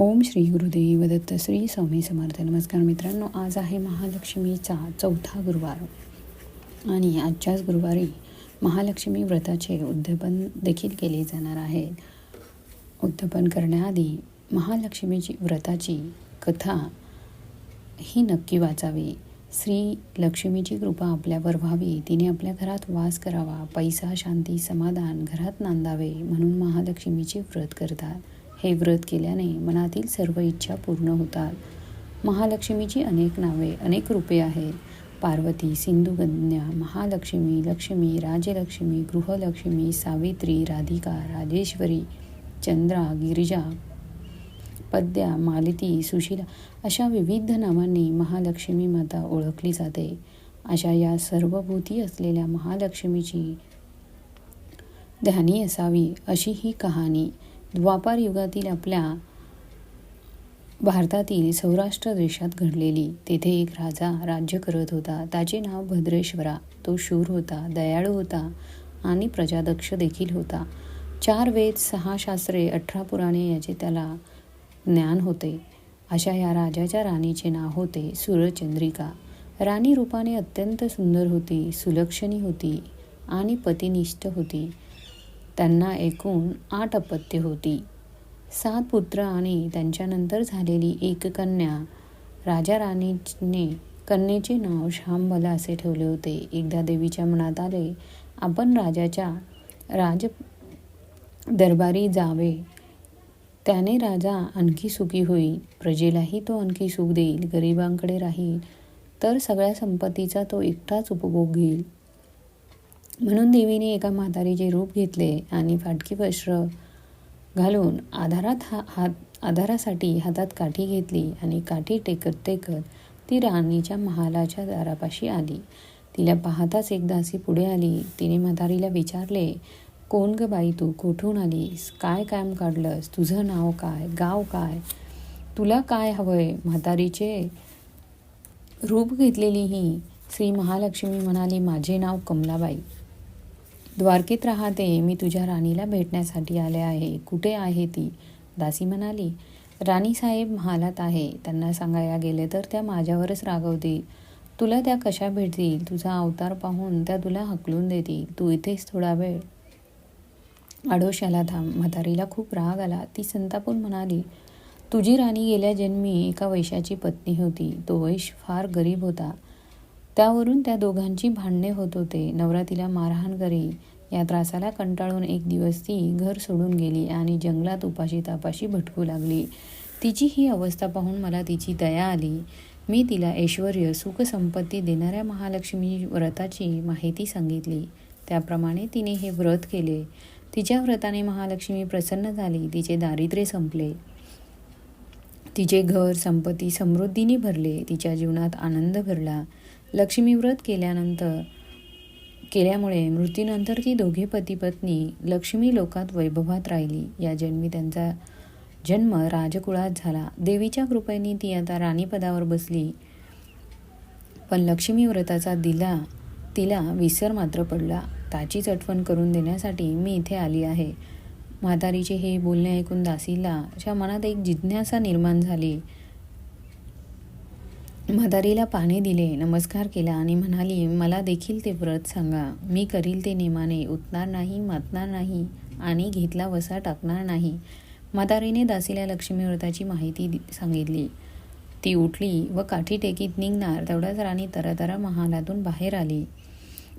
ओम श्री गुरुदेव दत्त श्री स्वामी समर्थ. नमस्कार मित्रांनो आज आहे महालक्ष्मीचा चौथा गुरुवार. आणि आजच्याच गुरुवारी महालक्ष्मी व्रताचे उद्यापन देखील केले जाणार आहे. उद्यापन करण्याआधी महालक्ष्मीची व्रताची कथा ही नक्की वाचावी. श्री लक्ष्मीची कृपा आपल्यावर व्हावी. तिने आपल्या घरात वास करावा. पैसा शांती समाधान घरात नांदावे म्हणून महालक्ष्मीचे व्रत करतात. हे व्रत केल्याने मनातील सर्व इच्छा पूर्ण होतात. महालक्ष्मीची अनेक नावे अनेक रूपे आहेत. पार्वती सिंधुकन्या महालक्ष्मी लक्ष्मी राजलक्ष्मी गृहलक्ष्मी सावित्री राधिका राजेश्वरी चंद्रा गिरिजा पद्या मालती सुशीला अशा विविध नावांनी महालक्ष्मी माता ओळखली जाते. अशा या सर्व भूती असलेल्या महालक्ष्मीची ध्यानी असावी अशी ही कहाणी. द्वापार युगातील आपल्या भारतातील सौराष्ट्र देशात घडलेली तेथे एक राजा राज्य करत होता. त्याचे नाव भद्रेश्वरा. तो शूर होता दयाळू होता आणि प्रजादक्ष देखील होता. चार वेद सहा शास्त्रे अठरा पुराणे याचे त्याला ज्ञान होते. अशा या राजाच्या राणीचे नाव होते सूरचंद्रिका. राणी रूपाने अत्यंत सुंदर होती सुलक्षणी होती आणि पतिनिष्ठ होती. त्यांना एकूण आठ अपत्य होती. सात पुत्र आणि त्यांच्यानंतर झालेली एक कन्या राजा राणीने कन्येचे नाव श्यामबला असे ठेवले होते. एकदा देवीच्या मनात आले आपण राजाच्या राज दरबारी जावे. त्याने राजा आणखी सुखी होईल. प्रजेलाही तो आणखी सुख देईल. गरिबांकडे राहील. तर सगळ्या संपत्तीचा तो एकटाच उपभोग घेईल. म्हणून देवीने एका म्हातारीचे रूप घेतले आणि फाटकी वस्त्र घालून आधारात हा हात आधारासाठी हातात काठी घेतली आणि काठी टेकत टेकत ती राणीच्या महालाच्या दारापाशी आली. तिला पाहताच एकदा अशी पुढे आली. तिने म्हातारीला विचारले कोण ग बाई तू? कोठून आलीस? काय काम काढलंस? तुझं नाव काय? गाव काय? तुला काय हवंय? म्हातारीचे रूप घेतलेली ही श्री महालक्ष्मी म्हणाली माझे नाव कमलाबाई. द्वारकेत राहते मी तुझ्या राणीला भेटण्यासाठी आले आहे. कुठे आहे ती? दासी म्हणाली राणीसाहेब महालात आहे. त्यांना सांगायला गेले तर त्या माझ्यावरच रागवतील तुला त्या कशा भेटतील? तुझा अवतार पाहून त्या तुला हकलून देतील. तू इथेच थोडा वेळ आडोशाला थांब. म्हातारीला खूप राग आला. ती संतापून म्हणाली तुझी राणी गेल्या जन्मी एका वैशाची पत्नी होती. तो वैश फार गरीब होता. त्यावरून त्या दोघांची भांडणे होत होते. नवरा तिला मारहाण करी या त्रासाला कंटाळून एक दिवस ती घर सोडून गेली आणि जंगलात उपाशी तापाशी भटकू लागली. तिची ही अवस्था पाहून मला तिची दया आली. मी तिला ऐश्वर सुखसंपत्ती देणाऱ्या महालक्ष्मी व्रताची माहिती सांगितली. त्याप्रमाणे तिने हे व्रत केले. तिच्या व्रताने महालक्ष्मी प्रसन्न झाली. तिचे दारिद्र्य संपले. तिचे घर संपत्ती समृद्धीने भरले. तिच्या जीवनात आनंद भरला लक्ष्मी व्रत केल्यानंतर केल्यामुळे मृत्यूनंतर ती दोघे पती पत्नी लक्ष्मी लोकात वैभवात राहिली. या जन्मी त्यांचा जन्म राजकुळात झाला. देवीच्या कृपेने ती आता राणीपदावर बसली. पण लक्ष्मी व्रताचा दिला तिला विसर मात्र पडला. ताचीच आठवण करून देण्यासाठी मी इथे आली आहे. म्हातारीचे हे बोलणे ऐकून दासीला च्या मनात एक जिज्ञासा निर्माण झाली. म्हातारीला पाणी दिले नमस्कार केला आणि म्हणाली मला देखील ते व्रत सांगा. मी करील ते नेमाने. उतणार नाही मातणार नाही आणि घेतला वसा टाकणार नाही. म्हातारीने दासीला लक्ष्मी व्रताची माहिती सांगितली. ती उठली व काठी टेकीत निघणार. तेवढ्याच राणी तरतरा महालातून बाहेर आली.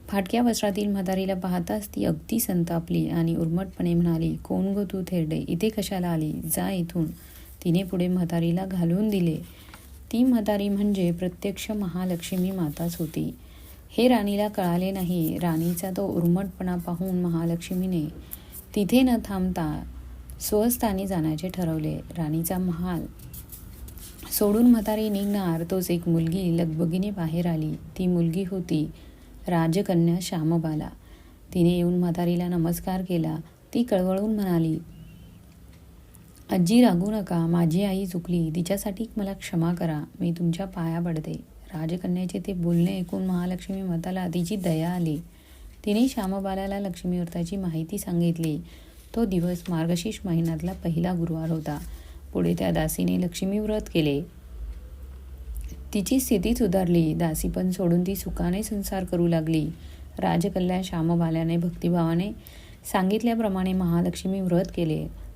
फाटक्या वस्त्रातील म्हातारीला पाहताच ती अगदी संतापली आणि उर्मटपणे म्हणाली कोण गो तू थेरडे? इथे कशाला आली? जा इथून. तिने पुढे म्हातारीला घालून दिले. ती म्हातारी म्हणजे प्रत्यक्ष महालक्ष्मी माताच होती. हे राणीला कळाले नाही. राणीचा तो उर्मटपणा पाहून महालक्ष्मीने तिथे न थांबता स्वस्थानी जाण्याचे ठरवले. राणीचा महाल सोडून म्हातारी निघणार तोच एक मुलगी लगबगीने बाहेर आली. ती मुलगी होती राजकन्या श्यामबाला. तिने येऊन म्हातारीला नमस्कार केला. ती कळवळून म्हणाली आजी रागू नका. माझी आई चुकली. तिच्यासाठी मला क्षमा करा. मी तुमच्या पाया पडते. राजकन्याचे ते बोलणे ऐकून महालक्ष्मी मताला तिची दया आली. तिने श्यामबालाला लक्ष्मी व्रताची माहिती सांगितली. तो दिवस मार्गशीर्ष महिन्यातला पहिला गुरुवार होता. पुढे त्या दासीने लक्ष्मी व्रत केले. तिची स्थिती सुधारली. दासी पण सोडून ती सुखाने संसार करू लागली. राजकल्याण श्यामबाल्याने भक्तिभावाने सांगितल्याप्रमाणे महालक्ष्मी व्रत केले.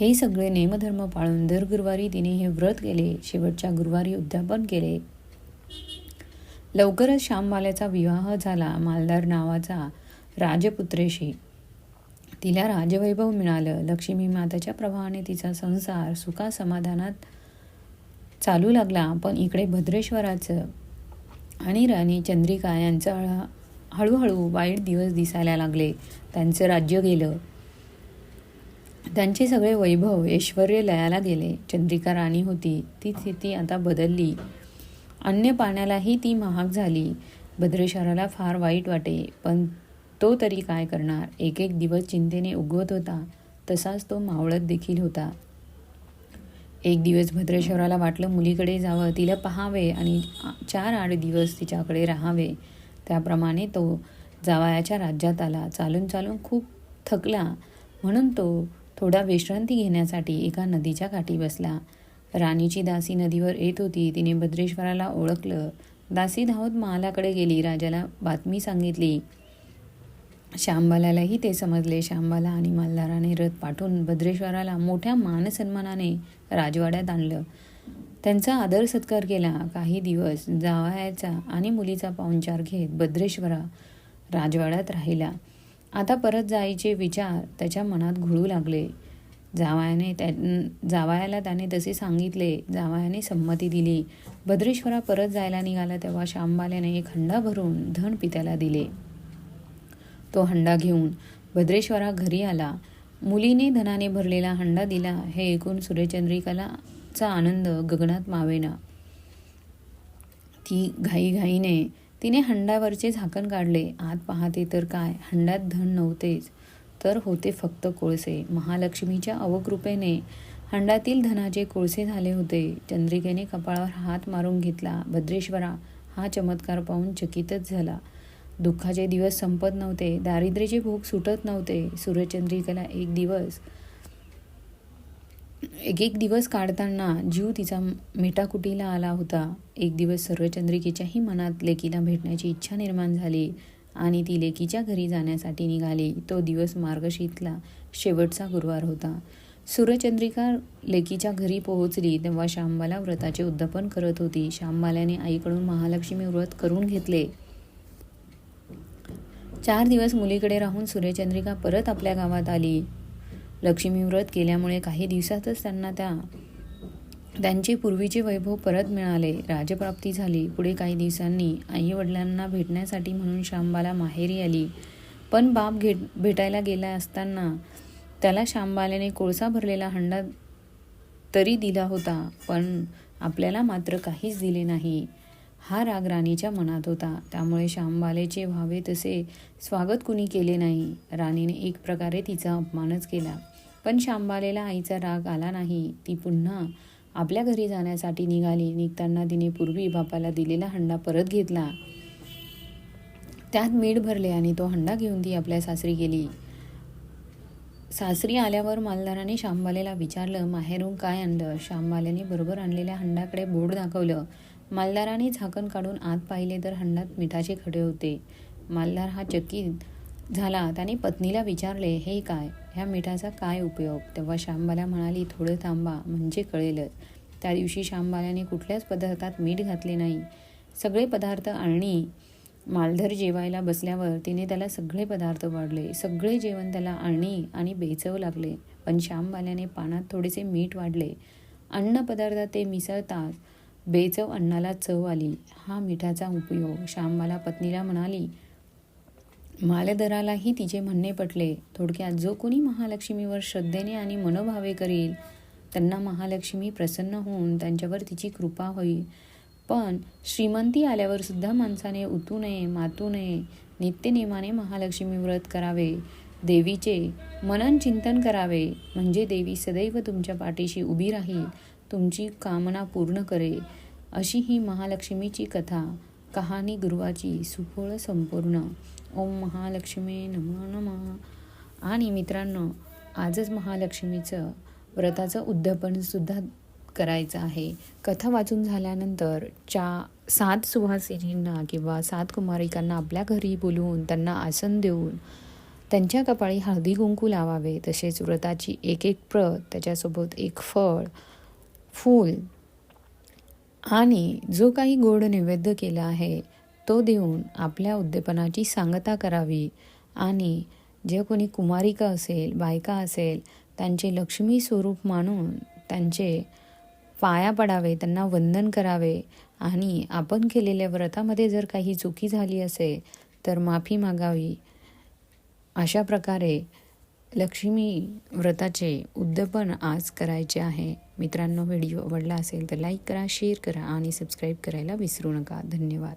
हे सगळे नेमधर्म पाळून दर गुरुवारी तिने हे व्रत केले शेवटच्या गुरुवारी उद्यापन केले. लवकरच श्यामबाल्याचा विवाह झाला मालदार नावाचा राजपुत्रेशी. तिला राजवैभव मिळालं. लक्ष्मी माताच्या प्रभावाने तिचा संसार सुखा समाधानात चालू लागला पण इकडे भद्रेश्वराचं आणि राणी चंद्रिका यांचं हळूहळू वाईट दिवस दिसायला लागले. त्यांचं राज्य गेलं. त्यांचे सगळे वैभव ऐश्वर लयाला गेले. चंद्रिका राणी होती. ती स्थिती आता बदलली. अन्य पाण्यालाही ती महाग झाली. भद्रेश्वराला फार वाईट वाटे. पण तो तरी काय करणार? एक एक दिवस चिंतेने उगवत होता. तसाच तो मावळत देखील होता. एक दिवस भद्रेश्वराला वाटलं मुलीकडे जावं. तिला पहावे आणि चार आठ दिवस तिच्याकडे राहावे. त्याप्रमाणे तो जावयाच्या राज्यात आला. चालून चालून खूप थकला. म्हणून तो थोडा विश्रांती घेण्यासाठी एका नदीच्या काठी बसला. राणीची दासी नदीवर येत होती. तिने भद्रेश्वराला ओळखलं. दासी धावत महालाकडे गेली. राजाला बातमी सांगितली. श्यामबालालाही ते समजले. श्यामबाला आणि मल्हाराने रथ पाठवून भद्रेश्वराला मोठ्या मानसन्मानाने राजवाड्यात आणलं. त्यांचा आदर सत्कार केला. काही दिवस जावयाचा आणि मुलीचा पाहुणचार घेत भद्रेश्वरा राजवाड्यात राहिला. आता परत जायचे विचार त्याच्या मनात घुळू लागले. जावयाने त्या जावयाला त्याने तसे सांगितले. जावयाने संमती दिली. भद्रेश्वरा परत जायला निघाला तेव्हा शांबाल्याने एक हंडा भरून धन पित्याला दिले. तो हंडा घेऊन भद्रेश्वरा घरी आला. मुलीने धनाने भरलेला हंडा दिला. हे ऐकून सूर्यचंद्रिकालाचा आनंद गगनात मावेना. ती घाईघाईने तिने हंडावरचे झाकण काढले. आत पाहते तर काय? हंड्यात धन नव्हतेच. तर होते फक्त कोळसे. महालक्ष्मीच्या अवकृपेने हंडातील धनाचे कोळसे झाले होते. चंद्रिकेने कपाळावर हात मारून घेतला. भद्रेश्वरा हा चमत्कार पाहून चकितच झाला. दुःखाचे दिवस संपत नव्हते. दारिद्र्याचे भूक सुटत नव्हते. सूर्यचंद्रिकेला एक दिवस एक एक दिवस काढताना जीव तिचा मेटाकुटीला आला होता. एक दिवस सर्वचंद्रिकेच्याही मनात लेकीला भेटण्याची इच्छा निर्माण झाली आणि ती लेकीच्या घरी जाण्यासाठी निघाली. तो दिवस मार्गशीतला शेवटचा गुरुवार होता. सूर्यचंद्रिका लेकीच्या घरी पोहोचली तेव्हा श्यामबाला व्रताचे उद्यापन करत होती. श्यामबाल्याने आईकडून महालक्ष्मी व्रत करून घेतले. चार दिवस मुलीकडे राहून सूर्यचंद्रिका परत आपल्या गावात आली. लक्ष्मी व्रत केल्यामुळे काही दिवसातच त्यांना त्या त्यांचे पूर्वीचे वैभव परत मिळाले. राजप्राप्ती झाली. पुढे काही दिवसांनी आई वडिलांना भेटण्यासाठी म्हणून शांबाला माहेरी आली. पण बाप घेट भेटायला गेला असताना त्याला शांबाल्याने कोळसा भरलेला हंडा तरी दिला होता पण आपल्याला मात्र काहीच दिले नाही. हा राग राणीच्या मनात होता. त्यामुळे श्यामबालेचे व्हावे तसे स्वागत कुणी केले नाही. राणीने एक प्रकारे तिचा अपमानच केला. पण श्यामबालेला आईचा राग आला नाही. ती पुन्हा आपल्या घरी जाण्यासाठी निघाली. निघताना तिने पूर्वी बापाला दिलेला हंडा परत घेतला. त्यात मीठ भरले आणि तो हंडा घेऊन ती आपल्या सासरी गेली. सासरी आल्यावर मालदाराने शांबालेला विचारलं माहेरून काय आणलं? शांबालेने बरोबर आणलेल्या हंडाकडे बोर्ड दाखवलं. मालदाराने झाकण काढून आत पाहिले तर हंडात मिठाचे खडे होते. मालदार हा चकित झाला. त्याने पत्नीला विचारले हे काय? ह्या मिठाचा काय उपयोग? तेव्हा श्यामबाला म्हणाली थोडं थांबा म्हणजे कळेलच. त्या दिवशी श्यामबाल्याने कुठल्याच पदार्थात मीठ घातले नाही. सगळे पदार्थ आणणी. मालधर जेवायला बसल्यावर तिने त्याला सगळे पदार्थ वाढले. सगळे जेवण त्याला आणणी आणि बेचव लागले. पण श्यामबाल्याने पानात थोडेसे मीठ वाढले. अन्न पदार्थात ते मिसळताच बेचव अन्नाला चव आली. हा मिठाचा उपयोग. श्यामबाला पत्नीला म्हणाली मालेदरालाही तिचे म्हणणे पटले. थोडक्यात जो कोणी महालक्ष्मीवर श्रद्धेने आणि मनोभावे करील त्यांना महालक्ष्मी प्रसन्न होऊन त्यांच्यावर तिची कृपा होईल. पण श्रीमंती आल्यावर सुद्धा माणसाने उतू नये मातू नये नित्यनेमाने महालक्ष्मी व्रत करावे. देवीचे मनन चिंतन करावे. म्हणजे देवी सदैव तुमच्या पाठीशी उभी राहील तुमची कामना पूर्ण करे अशी ही महालक्ष्मीची कथा. कहाणी गुरुवाची सुफळ संपूर्ण. ओम महालक्ष्मी नम नम. आणि मित्रांनो आजच महालक्ष्मीचं व्रताचं उद्यापनसुद्धा करायचं आहे. कथा वाचून झाल्यानंतर चा सात सुहासिनींना किंवा सात कुमारिकांना आपल्या घरी बोलवून त्यांना आसन देऊन त्यांच्या कपाळी हळदी कुंकू लावावे. तसेच व्रताची एक एक प्रत त्याच्यासोबत एक फळ फूल आणि जो काही गोड नैवेद्य केला आहे तो देऊन आपल्या उद्यापनाची सांगता करावी. आणि जे कोणी कुमारिका असेल बायका असेल त्यांचे लक्ष्मी स्वरूप मानून त्यांचे पाया पडावे त्यांना वंदन करावे. आणि आपण केलेल्या व्रतामध्ये जर काही चुकी झाली असेल तर माफी मागावी. अशा प्रकारे लक्ष्मी व्रताचे उद्यापन आज करायचे आहे. मित्रांनो व्हिडिओ आवडला असेल तर लाईक करा शेअर करा आणि सबस्क्राईब करायला विसरू नका. धन्यवाद.